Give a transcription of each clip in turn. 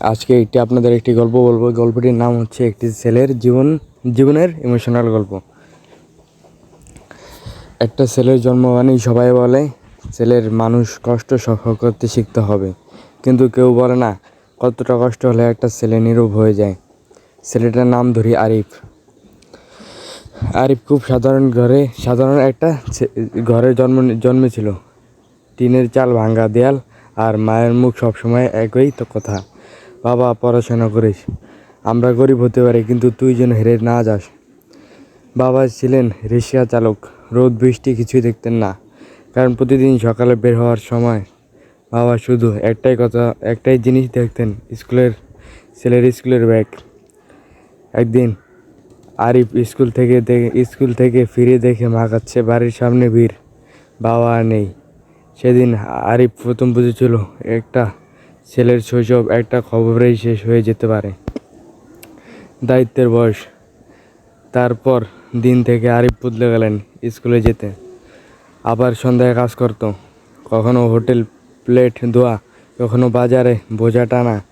আজকে একটি আপনাদের একটি গল্প বলব। গল্পটির নাম হচ্ছে একটি ছেলের জীবন, জীবনের ইমোশনাল গল্প। একটা ছেলের জন্ম মানেই সবাই বলে, ছেলের মানুষ কষ্ট সহ্য করতে শিখতে হবে। কিন্তু কেউ বলে না, কতটা কষ্ট হলে একটা ছেলে নীরব হয়ে যায়। ছেলেটার নাম ধরি আরিফ। আরিফ খুব সাধারণ ঘরে, সাধারণ একটা ঘরে জন্ম, জন্মেছিল। টিনের চাল ভাঙ্গা দেয়াল আর মায়ের মুখ সবসময় একই তো কথা। বাবা, পড়াশোনা করিস। আমরা গরিব হতে পারি, কিন্তু তুই যেন হেরে না যাস। বাবা ছিলেন রিক্সা চালক। রোদ, বৃষ্টি কিছুই দেখতেন না। কারণ প্রতিদিন সকালে বের হওয়ার সময় বাবা শুধু একটাই কথা, একটাই জিনিস দেখতেন, স্কুলের, ছেলের স্কুলের ব্যাগ। একদিন আরিফ স্কুল থেকে স্কুল থেকে ফিরে দেখে মা কাচ্ছে বাড়ির সামনে ভিড়, বাবা নেই। সেদিন আরিফ প্রথম বুঝেছিল, একটা ছেলের শৈশব একটা খবরেই শেষ হয়ে যেতে পারে। দায়িত্বের বয়স। তারপর দিন থেকে আরিফ বদলে গেলেন স্কুলে যেতে। আবার সন্ধ্যায় কাজ করতো। কখনো হোটেল প্লেট ধোয়া, কখনো বাজারে বোঝা টানা।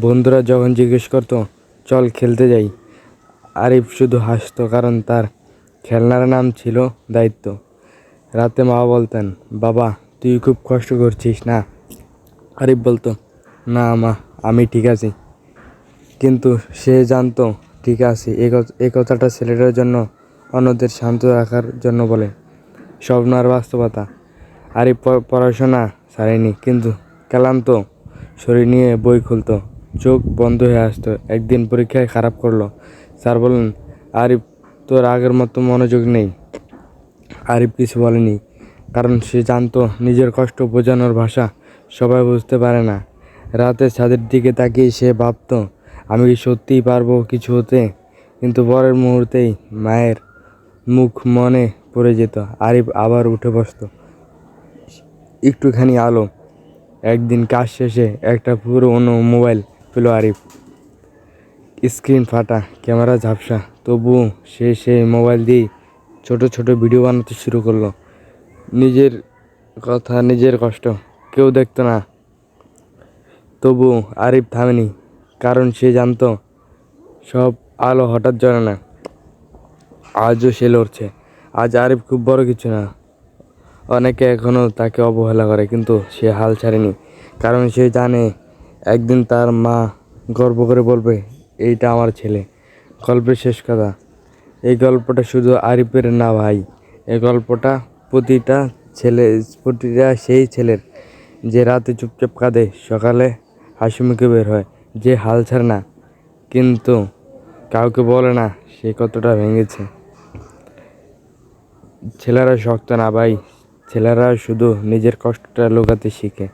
বন্ধুরা যখন জিজ্ঞেস করতো, চল খেলতে যাই। আরিফ শুধু হাসতো কারণ তার খেলনার নাম ছিল দায়িত্ব। রাতে মা বলতেন, বাবা, তুই খুব কষ্ট করছিস না? আরিফ বলতো না, মা, আমি ঠিক আছি। কিন্তু সে জানতো, ঠিক আছে, এ কথাটা ছেলেটার জন্য, অন্যদের শান্ত রাখার জন্য বলে। স্বপ্ন আর বাস্তবতা। আরিফ প- পড়াশোনা ছাড়েনি, কিন্তু ক্লান্ত শরীর নিয়ে বই খুলতো। চোখ বন্ধ হয়ে আসতো, একদিন পরীক্ষায় খারাপ করল। স্যার বললেন, আরিফ, তোর আগের মতো মনোযোগ নেই। আরিফ কিছু বলেনি, কারণ সে জানতো, নিজের কষ্ট বোঝানোর ভাষা সবাই বুঝতে পারে না। রাতে ছাদের দিকে তাকিয়ে সে ভাবতো, আমি কি সত্যিই পারব কিছু হতে? কিন্তু পরের মুহূর্তেই মায়ের মুখ মনে পড়ে যেত। আরিফ আবার উঠে বসতো। একটুখানি আলো। একদিন কাজ শেষে একটা পুরোনো মোবাইল পেল আরিফ। স্ক্রিন ফাটা, ক্যামেরা ঝাপসা, তবুও সে সেই মোবাইল দিয়ে ছোট ছোট ভিডিও বানাতে শুরু করল। নিজের কথা, নিজের কষ্ট, কেউ দেখতো না। তবু আরিফ থামেনি, কারণ সে জানতো সব আলো হঠাৎ জ্বলে না। আজও সে লড়ছে। আজ আরিফ খুব বড় কিছু না। অনেকে এখনও তাকে অবহেলা করে, কিন্তু সে হাল ছাড়েনি, কারণ সে জানে একদিন তার মা গর্ব করে বলবে, এইটা আমার ছেলে। গল্পের শেষ কথা, এই গল্পটা শুধু আরিফের না ভাই এই গল্পটা প্রতিটা ছেলে, প্রতিটা সেই ছেলের যে রাতে চুপচাপ কাঁদে সকালে হাসি মুখে বের হয়, যে হাল ছাড়ে না। কিন্তু কাউকে বলে না, সে কতটা ভেঙেছে। ছেলেরা শক্ত না ভাই, ছেলেরা শুধু নিজের কষ্টটা লুকাতে শিখে।